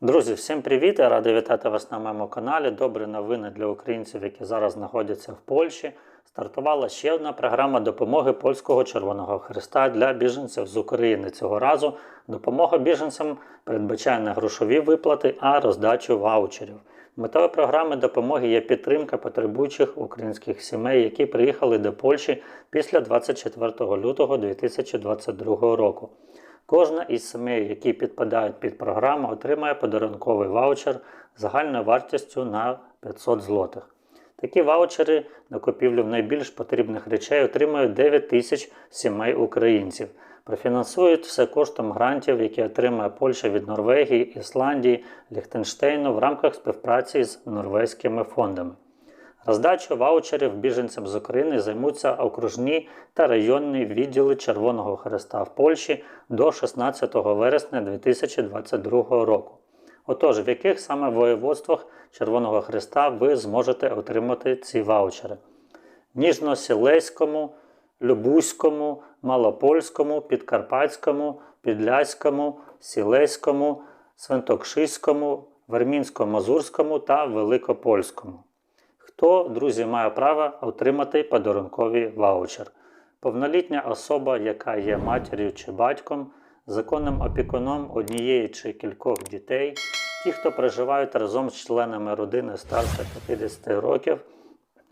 Друзі, всім привіт! Я радий вітати вас на моєму каналі. Добрі новини для українців, які зараз знаходяться в Польщі. Стартувала ще одна програма допомоги Польського Червоного Христа для біженців з України. Цього разу допомога біженцям передбачає не грошові виплати, а роздачу ваучерів. Метою програми допомоги є підтримка потребуючих українських сімей, які приїхали до Польщі після 24 лютого 2022 року. Кожна із сімей, які підпадають під програму, отримає подарунковий ваучер загальною вартістю на 500 злотих. Такі ваучери на купівлю найбільш потрібних речей отримають 9 тисяч сімей українців. Профінансують все коштом грантів, які отримає Польща від Норвегії, Ісландії, Ліхтенштейну в рамках співпраці з норвезькими фондами. Роздачу ваучерів біженцям з України займуться окружні та районні відділи Червоного Хреста в Польщі до 16 вересня 2022 року. Отож, в яких саме воєводствах Червоного Хреста ви зможете отримати ці ваучери? Ніжносілеському, Любузькому, Малопольському, Підкарпатському, Підляському, Сілеському, Свинтокшиському, Вермінсько-Мазурському та Великопольському. Хто, друзі, має право отримати подарунковий ваучер? Повнолітня особа, яка є матір'ю чи батьком, законним опікуном однієї чи кількох дітей, ті, хто проживають разом з членами родини старше 50 років,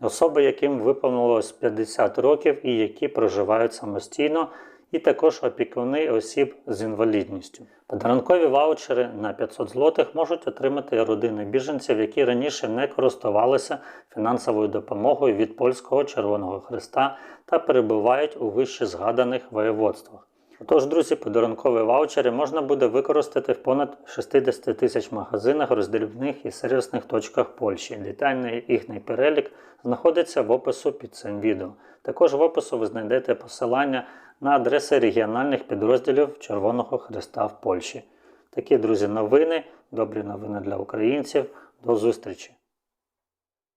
особи, яким виповнилось 50 років і які проживають самостійно, і також опікуни осіб з інвалідністю. Подарункові ваучери на 500 злотих можуть отримати родини біженців, які раніше не користувалися фінансовою допомогою від Польського Червоного Христа та перебувають у вище згаданих воєводствах. Отож, друзі, подарункові ваучери можна буде використати в понад 60 тисяч магазинах, роздрібних і сервісних точках Польщі. Детальний їхній перелік знаходиться в опису під цим відео. Також в опису ви знайдете посилання на адреси регіональних підрозділів Червоного Христа в Польщі. Такі, друзі, новини, добрі новини для українців. До зустрічі!